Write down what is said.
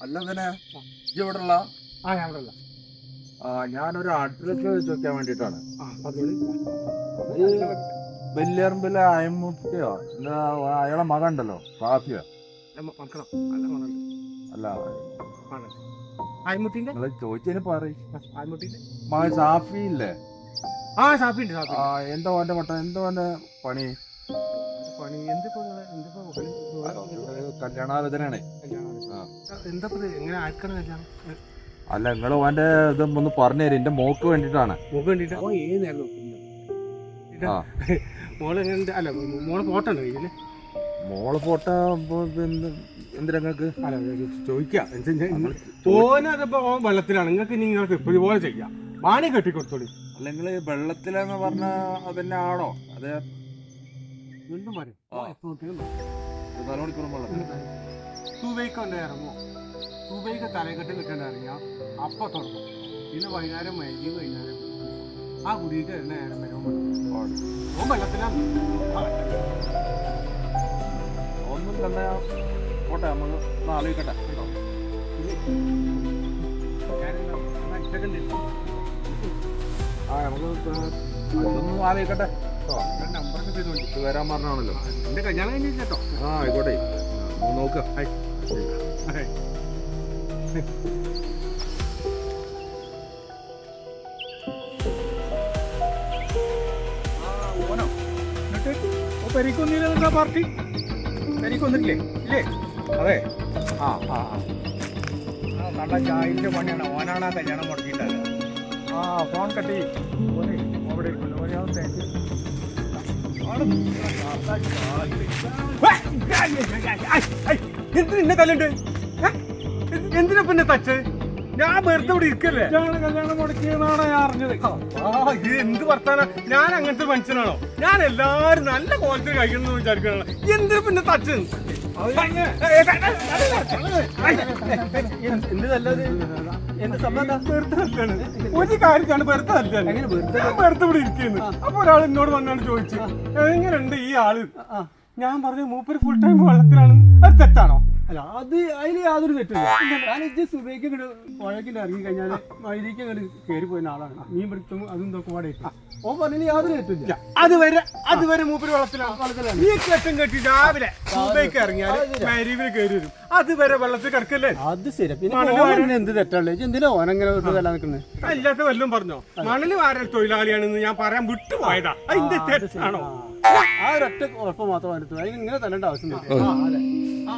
അല്ല പിന്നെ ഇവിടെയുള്ള ആ ഞാൻ ഇവിടെ ഉള്ള ആ ഞാനൊരു അഡ്രസ് ചോദിക്കാൻ വെക്കാൻ വേണ്ടിട്ടാണ് വെല്ലിയറമ്പിലെ അയമുട്ടിയോ അയാളെ മകൻ ഉണ്ടല്ലോ റാഫിയോ? അല്ല ചോദിച്ചതിന് പറയും സാഫി ഇല്ലേ? ആ സാഫി ഉണ്ട് എന്താ ഓന്റെ മട്ട എന്തോ ഓന്റെ പണി? പണി എന്തിപ്പോ എന്തിപ്പോ? കല്യാണാലോചനയാണ്. എന്താ എങ്ങനെ ആർക്കാണ് കല്യാണം? അല്ല നിങ്ങൾ ഓന്റെ ഒന്ന് പറഞ്ഞു തരും. എന്റെ മോക്ക് വേണ്ടിട്ടാണ് മുഖം കണ്ടിട്ട് ഓ ഏത് നേരം നോക്കില്ല ആ. മോൾ എങ്ങനെ അല്ല മോളെ ഫോട്ടോ ഉണ്ട് കയ്യിൽ? മോൾ ഫോട്ടോ എന്തിനങ്ങൾക്ക് അല്ല ഇത് ചോദിക്കാം. ഓനതിപ്പോ ഓൻ വെള്ളത്തിലാണ്. നിങ്ങൾക്ക് നിങ്ങൾക്ക് ഇപ്പൊ ഇതുപോലെ ചെയ്യാം. വാണി കെട്ടിക്കൊടുത്തോളി. അല്ലെങ്കിൽ വെള്ളത്തിലെന്ന് പറഞ്ഞ അതന്നെ ആണോ? അതെ. വീണ്ടും പറയും. വെള്ളം സുബൈക്ക് ഒന്ന് ഇറങ്ങും സുബൈക്ക് തലക്കെട്ട് നിൽക്കേണ്ട ഇറങ്ങിയാൽ അപ്പൊ തുടങ്ങും. പിന്നെ വൈകുന്നേരം വൈകി വൈകുന്നേരം. ആ കുടിയിട്ട് വരുന്ന നേരം വരും ഓൻ വെള്ളത്തിലാണ് ഒന്നും തന്നെ പോട്ടെ നമ്മൾ ആലോചിക്കട്ടെ കേട്ടോ. ആ നമുക്ക് അതൊന്നും ആലോചിക്കട്ടെ കേട്ടോ നമ്പറൊക്കെ ചെയ്തോണ്ടി വരാൻ പറഞ്ഞാണല്ലോ. എന്റെ കല്യാണം കഴിഞ്ഞിട്ടോ ആ ആയിക്കോട്ടെ. നോക്കുക ഓനോ. എന്നിട്ട് പെരിക്കൊന്നില്ല പാർട്ടി? പരിക്കൊന്നില്ലേ ഇല്ലേ? അതെ. ആ ആ ആ. നല്ല ചായന്റെ പണിയാണ്. ഓനാണ് ആ കല്യാണം മുടക്കിയിട്ടല്ല ആ ഫോൺ കട്ടി ഓനെ എന്തിനാ എന്നെ തല്ലുണ്ട് എന്തിനാ പിന്നെ തച്ച് ഞാൻ വെറുതെ ഇവിടെ ഇരിക്കല്ലേ കല്യാണം മുടക്കിയെന്നാണ് ഞാൻ അറിഞ്ഞത് ഇത് എന്ത് വർത്താന ഞാൻ അങ്ങനത്തെ മനുഷ്യനാണോ ഞാൻ എല്ലാരും നല്ല കോലത്തിൽ കഴിക്കണം വിചാരിക്കണോ എന്തിനാ പിന്നെ തച്ച് എന്ത് നല്ലത് സംബന്ധം ഒരു കാര്യത്തിലാണ് വെറുതെ തല്ലാണ് ഞാൻ വെറുതെ ഇവിടെ ഇരിക്കുന്നു. അപ്പൊ ഒരാൾ എന്നോട് വന്നാണ് ചോദിച്ചു എങ്ങനെയുണ്ട് ഈ ആൾ? ഞാൻ പറഞ്ഞു മൂപ്പര് ഫുൾ ടൈം വെള്ളത്തിലാണ്. അത് തെറ്റാണോ? അല്ല അത് അതിൽ യാതൊരു തെറ്റില്ല ഞാൻ സുബൈക്ക് ഇങ്ങോട്ട് ഇറങ്ങി കഴിഞ്ഞാൽ വൈദ്യക്ക് അങ്ങോട്ട് കയറി പോയ ആളാണ്. മീൻ പിടുത്തും അതും ഇതൊക്കെ പാടെ ഓ പറഞ്ഞു യാതൊരു തെറ്റില്ല അതുവരെ അതുവരെ മൂപ്പര് വെള്ളത്തിലാണ്. ഈ കെട്ടും കെട്ടി രാവിലെ സുബേക്ക് ഇറങ്ങിയാൽ മരീവിൽ കയറി വരും. അതുവരെ വെള്ളത്തിൽ കിടക്കല്ലേ അത് ശരി പിന്നെ എന്ത് തെറ്റല്ലേ എന്തിനാ ഓനങ്ങനെ അങ്ങനെ തല്ലാൻ നിൽക്കുന്നത് അല്ലാത്ത വല്ലതും പറഞ്ഞോ മണൽ വാരൽ തൊഴിലാളിയാണെന്ന് ഞാൻ പറയാൻ വിട്ടുപോയതാ അതിന്റെ തെറ്റാണോ ആ ഒരൊറ്റ ഉറപ്പ് മാത്രം എടുത്തു അതിന് ഇങ്ങനെ തല്ലേണ്ട ആവശ്യമില്ല ആ,